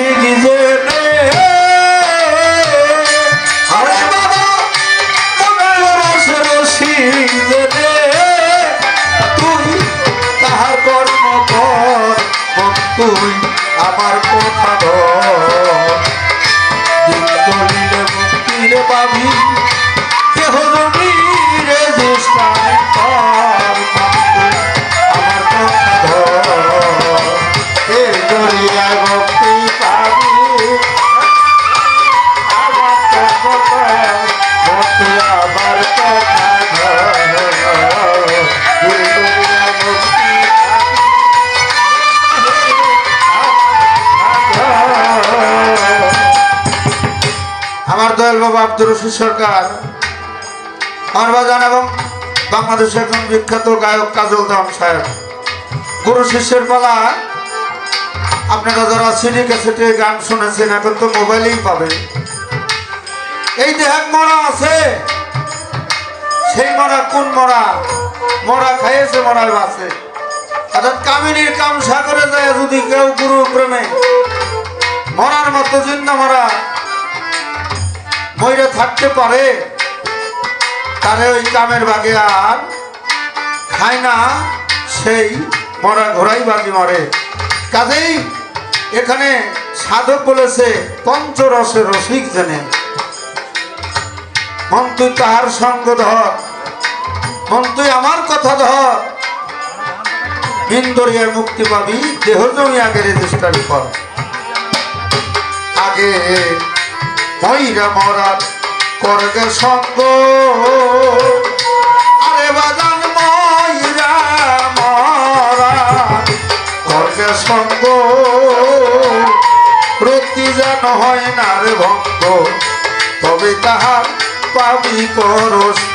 রসিক আব্দুর রশিদ সরকার আমার বাজান এবং বাংলাদেশের একজন বিখ্যাত গায়ক কাজল দাম সাহেব। গুরু শিষ্যের পালা, আপনারা যারা সিডি ক্যাসেটে গান শুনেছেন, এখন তো মোবাইলেই পাবেন। এই দেহাক মরা আছে, সেই মরা কোন মরা? মরা খাইয়েছে মরার বাসে অর্থাৎ কামিনীর কাম সাগরে যায় যদি কেউ গুরু প্রেমে। মরার মতো জিন্দা মরা। ময়রা থাকতে পারে, তারে ওই কামের ভাগে আর খায় না, সেই মরা ঘোড়াই বাজি মরে। কাজেই এখানে সাধক বলেছে পঞ্চরসের রসিক জেনে। মন তুই তাহার সঙ্গ ধর মন তুই আমার কথা ধর। ইন্দরিয়ায় মুক্তি পাবি, দেহ জমি আগে রেজিস্টারি কর আগে ময়রা মরা করগে সঙ্গ। আরে বাজান ময়রা মরা করগে সঙ্গ। প্রতি যেন হয় না রে ভঙ্গ, তবে তাহার পাবি পরস্পর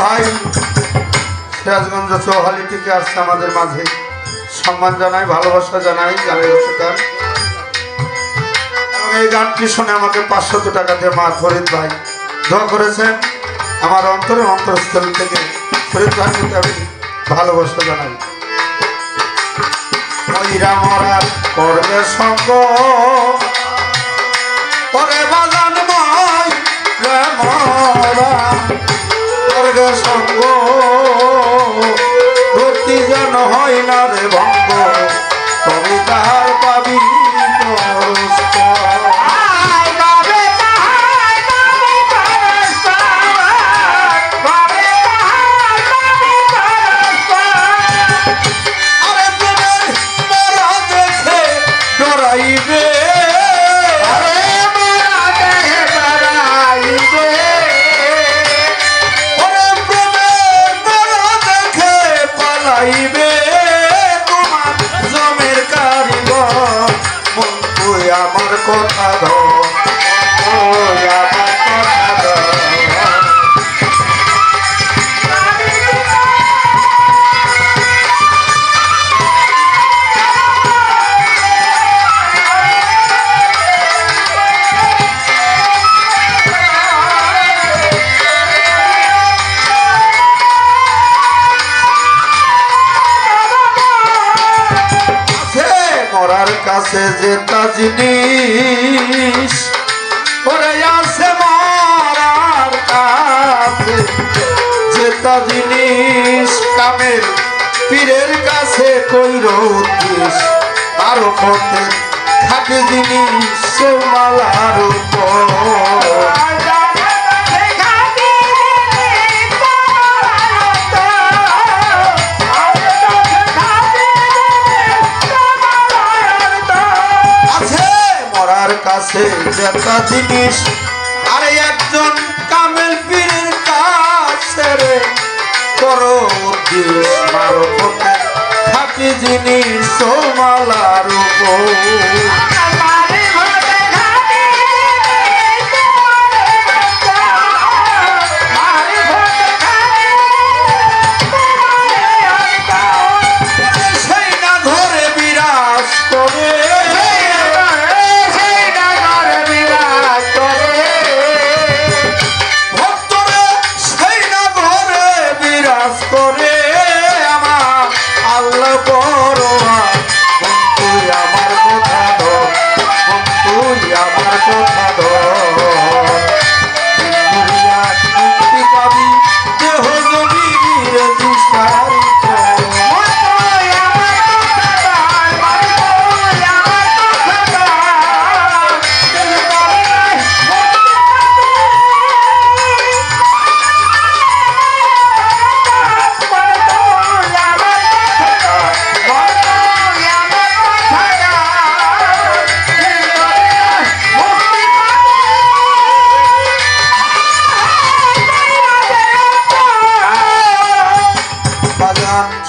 ভাই, সিরাজগঞ্জ চৌহালি থেকে আসছে আমাদের মাঝে। সম্মান জানাই, ভালোবাসা জানাই, গানের অধিকার এবং এই গানটি শুনে আমাকে পাঁচশত টাকা দিয়ে মা ফরিদ ভাই দোয়া করেছেন। আমার অন্তরে অন্তরস্থল থেকে ফরিদ ভাই প্রতি আমি ভালোবাসা জানাই। ময়রা মরার করবে সঙ্গ। পরে বাজান ময়রা মরা সঙ্গ আমার কথা মরার কাছে যে জিনিস, ওরে আছে মরার কাছে যে জিনিস, কামের পীরের কাছে কইর উদ্দেশ আরও পথে খাটে জিনিস, সোমালার উপর। কাছে একটা জিনিস। আরে একজন কামেল পীরের কাছে রে, করো দিস মারো থাকি জিনিস। সোমালার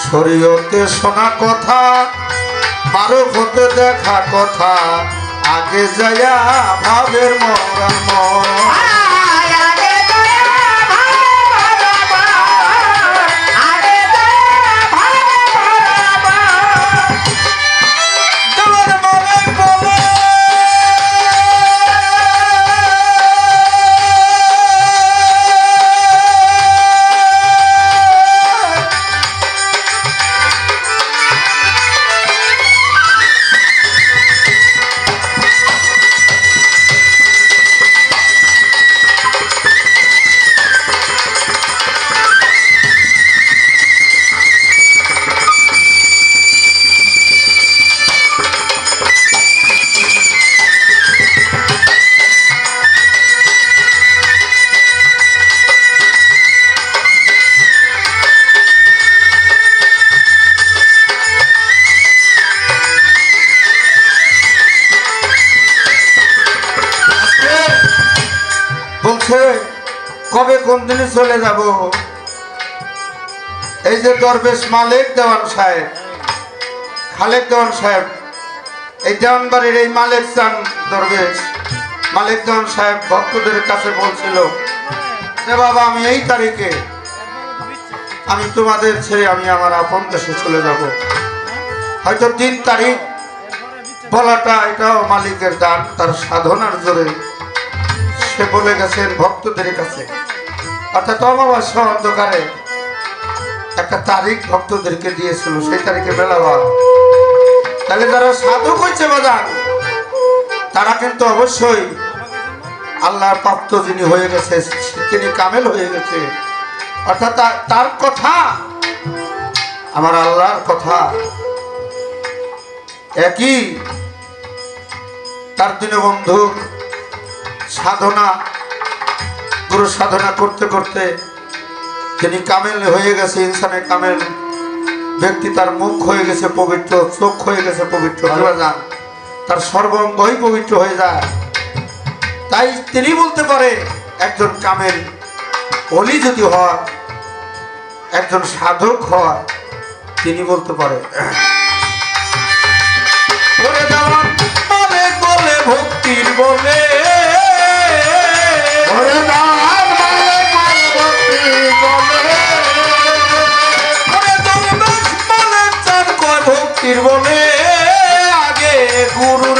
শরীয়তে শোনা কথা বারো হতে দেখা কথা আগে যায়া ভাবের মরা মন। কোন দিনে চলে যাব? এই যে দরবেশ মালিক দেওয়ান সাহেব, খালেক দেওয়ান সাহেব, এই দেওয়ান বাড়ির এই মালিক চান দরবেশ। মালিক দেওয়ান সাহেব ভক্তদের কাছে বলছিল যে বাবা, আমি এই তারিখে, আমি তোমাদের ছেড়ে আমি আমার আপন দেশে চলে যাব। হয়তো তিন তারিখ বলাটা এটাও মালিকের দান তার সাধনার জোরে সে বলে গেছেন ভক্তদের কাছে। অর্থাৎ অমাবাস্যা অন্ধকারে একটা তারিখ ভক্তদেরকে দিয়েছিল, সেই তারিখে বেলা হওয়া তাহলে যারা সাধক হচ্ছে বাজান, তারা কিন্তু অবশ্যই আল্লাহ প্রাপ্ত যিনি হয়ে গেছে, তিনি কামেল হয়ে গেছে। অর্থাৎ তার কথা, আমার আল্লাহর কথা একই। তার দিনে বন্ধু সাধনা গুরু সাধনা করতে করতে তিনি কামেল হয়ে গেছে ইনসানে কামেল। ব্যক্তি তার মুখ হয়ে গেছে পবিত্র, চোখ হয়ে গেছে পবিত্র যান তার সর্বঙ্গই পবিত্র হয়ে যায়। তাই তিনি বলতে পারে, একজন কামেল অলি যদি হয়, একজন সাধক হয়, তিনি বলতে পারে ভক্তির বলে। ভক্তির আগে গুরুর